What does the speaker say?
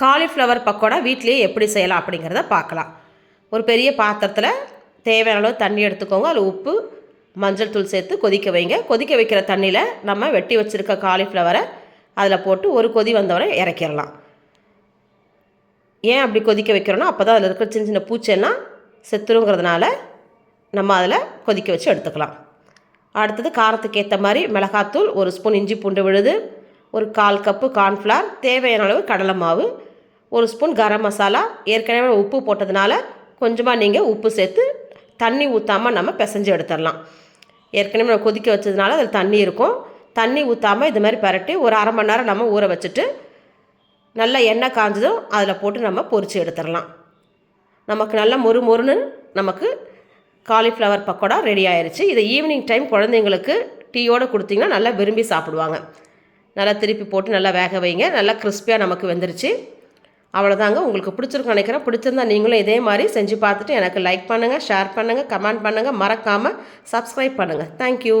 Cauliflower pakoda வீட்லேயே எப்படி செய்யலாம் அப்படிங்கிறத பார்க்கலாம். ஒரு பெரிய பாத்திரத்தில் தேவையான அளவு தண்ணி எடுத்துக்கோங்க. அதில் உப்பு மஞ்சள் தூள் சேர்த்து கொதிக்க வைங்க. கொதிக்க வைக்கிற தண்ணியில் நம்ம வெட்டி வச்சுருக்க காலிஃப்ளவரை அதில் போட்டு ஒரு கொதி வந்தவரை இறக்கிடலாம். ஏன் அப்படி கொதிக்க வைக்கிறோன்னா அப்போ தான் அதில் இருக்கிற சின்ன சின்ன பூச்செல்லாம் செத்துருங்கிறதுனால நம்ம அதில் கொதிக்க வச்சு எடுத்துக்கலாம். அடுத்தது காரத்துக்கு ஏற்ற மாதிரி மிளகாத்தூள் ஒரு ஸ்பூன் இஞ்சி பூண்டு விழுது ஒரு கால் கப்பு கார்ன்ஃப்ளார் தேவையான அளவு கடலை மாவு ஒரு ஸ்பூன் கரம் மசாலா ஏற்கனவே உப்பு போட்டதுனால கொஞ்சமாக நீங்கள் உப்பு சேர்த்து தண்ணி ஊற்றாமல் நம்ம பிசைஞ்சு எடுத்துடலாம். ஏற்கனவே நம்ம கொதிக்க வச்சதுனால அதில் தண்ணி இருக்கும். தண்ணி ஊற்றாமல் இது மாதிரி பரட்டி ஒரு அரை மணி நேரம் நம்ம ஊற வச்சுட்டு நல்லா எண்ணெய் காஞ்சதும் அதில் போட்டு நம்ம பொரித்து எடுத்துடலாம். நமக்கு நல்லா மொறு மொறுன்னு நமக்கு காலிஃப்ளவர் பக்கோடா ரெடி ஆயிடுச்சு இதை ஈவினிங் டைம் குழந்தைங்களுக்கு டீயோடு கொடுத்தீங்கன்னா நல்லா விரும்பி சாப்பிடுவாங்க. நல்லா திருப்பி போட்டு நல்லா வேக வைங்க. நல்லா கிறிஸ்பியாக நமக்கு வெந்துருச்சு. அவ்வளோதாங்க உங்களுக்கு பிடிச்சிருக்கும் நினைக்கிறேன். பிடிச்சிருந்தா நீங்களும் இதே மாதிரி செஞ்சு பார்த்துட்டு எனக்கு லைக் பண்ணுங்கள் ஷேர் பண்ணுங்கள் கமெண்ட் பண்ணுங்கள் மறக்காமல் சப்ஸ்கிரைப் பண்ணுங்கள் தேங்க்யூ